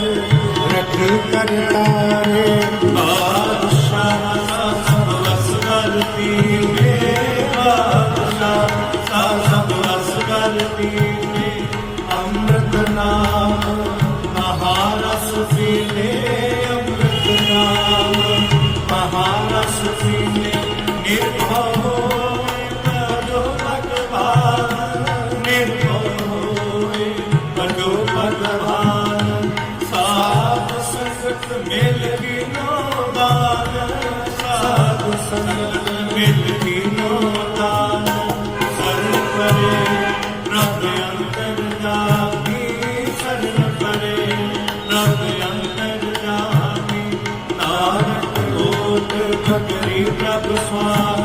ਰਖ ਕਰਤਾਰੇ Krishna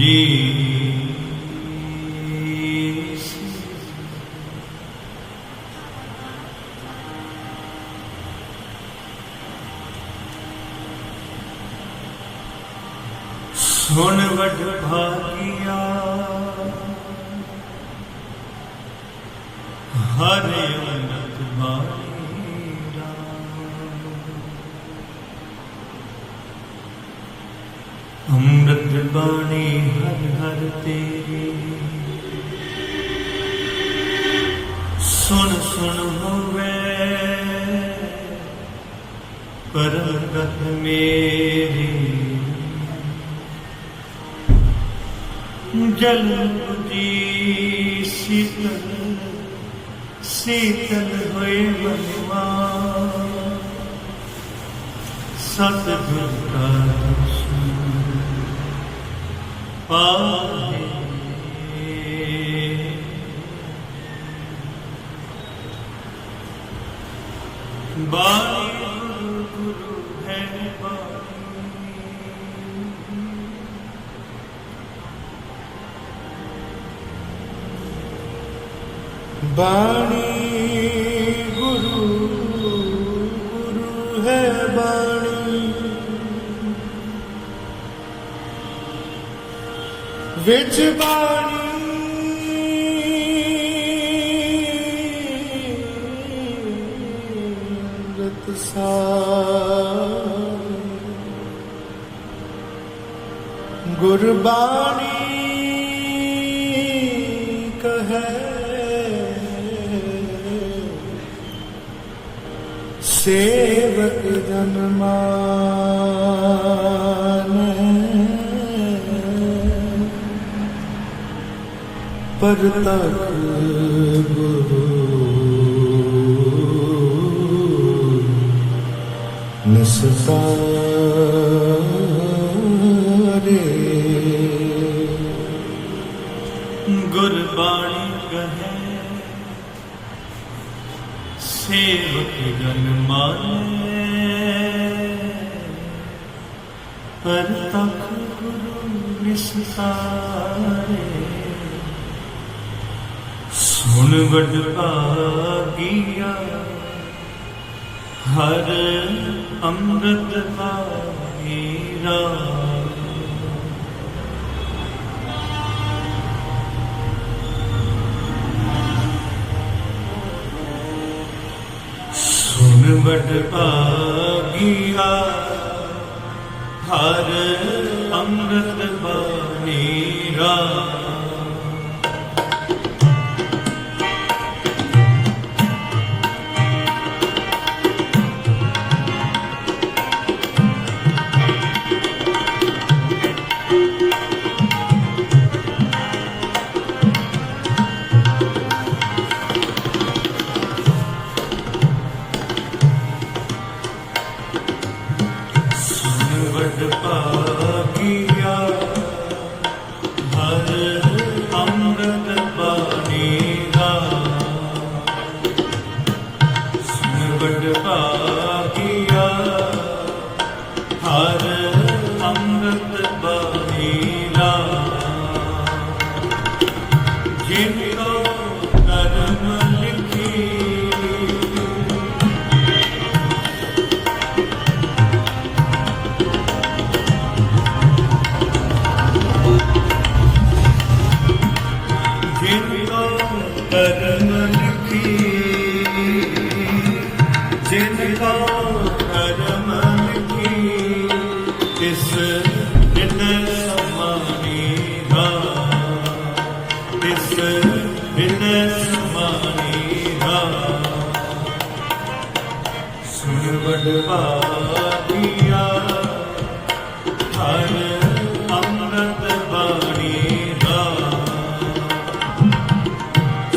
ਵਾਹਿਗੁਰੂ ਸੁਣ ਵਡ ਭਾਗਿਆ। ਹਰੇ ਅਨੰਤ ਮਾਰੀਰਾ ਅੰਮ੍ਰਿਤ ਬਾਣੀ ਹਰ ਹਰ ਤੇਰੀ। ਸੁਣ ਸੁਣ ਹੋਵੇ ਪਰਮ ਗਤ ਮੇਰੀ। ਜਲ ਦੀ ਸੀਤਲ ਸੀਤਲ ਹੋਏ ਮਨਵਾ ਸਤਿਗੁਰ ਕਾ ਦਰਸ਼ਨ ਬਾਣੀ ਗੁਰੂ ਗੁਰੂ ਹੈ ਬਾਣੀ ਬਾਣੀ ਗੁਰੂ ਗੁਰੂ ਹੈ ਬਾਣੀ ਵਿੱਚ ਬਾਣੀ। ਅੰਮ੍ਰਿਤ ਸਾਰ। ਗੁਰਬਾਣੀ ਕਹੈ ਸੇਵਕ ਜਨ ਪਰ ਤਕ ਗੁਰੂ ਨਿਸਤਾਰੇ ਗੁਰਬਾਣੀ ਕਹੈ ਸੇਵਕ ਜਨ ਮਾਨੈ ਪਰ ਤੱਕ ਗੁਰੂ ਨਿਸਤਾਰੇ ਹੁਣ ਵਡ ਭਾਗੀਆ ਹਰ ਅੰਮ੍ਰਿਤ ਭਾਗੀਰਾ ਸੁਣ ਵਡ ਭਾਗੀਆ ਹਰ ਅੰਮ੍ਰਿਤ ਭਾਗੀਰਾ ਬਿਨ ਸਮਾਨੀ ਰਾਮ ਸੁਣ ਵਡਵਾਦੀਆ ਹਰ ਅੰਮ੍ਰਿਤ ਬਾਣੀ ਰਾਮ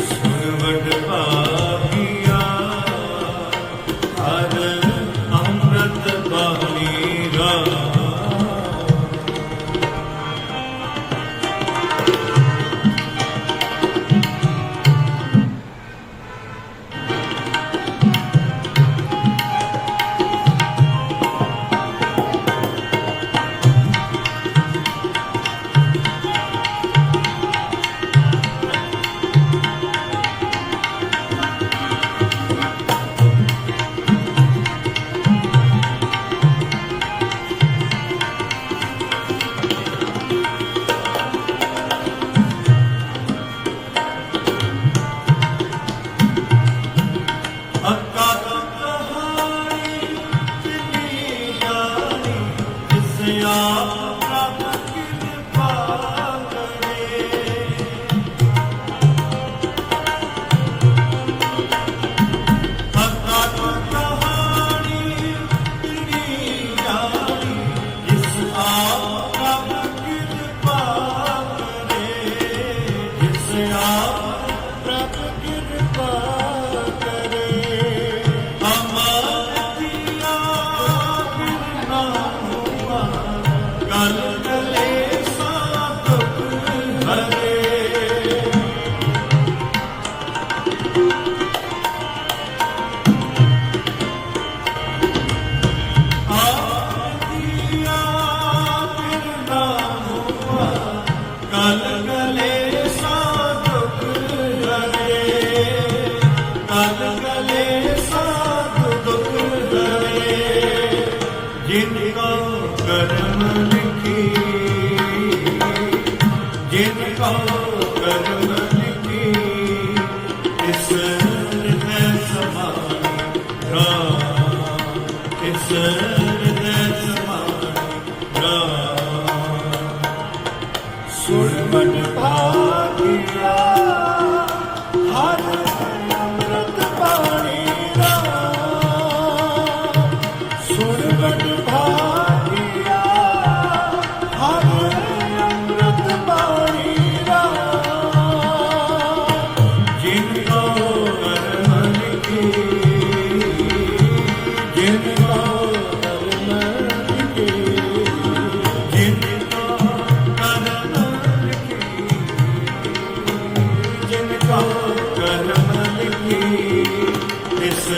ਸੁਣ ਵਡਵਾਦੀਆ ਹਰ Yeah. ਕਰਮ ਲਿਖੀ ਇਸ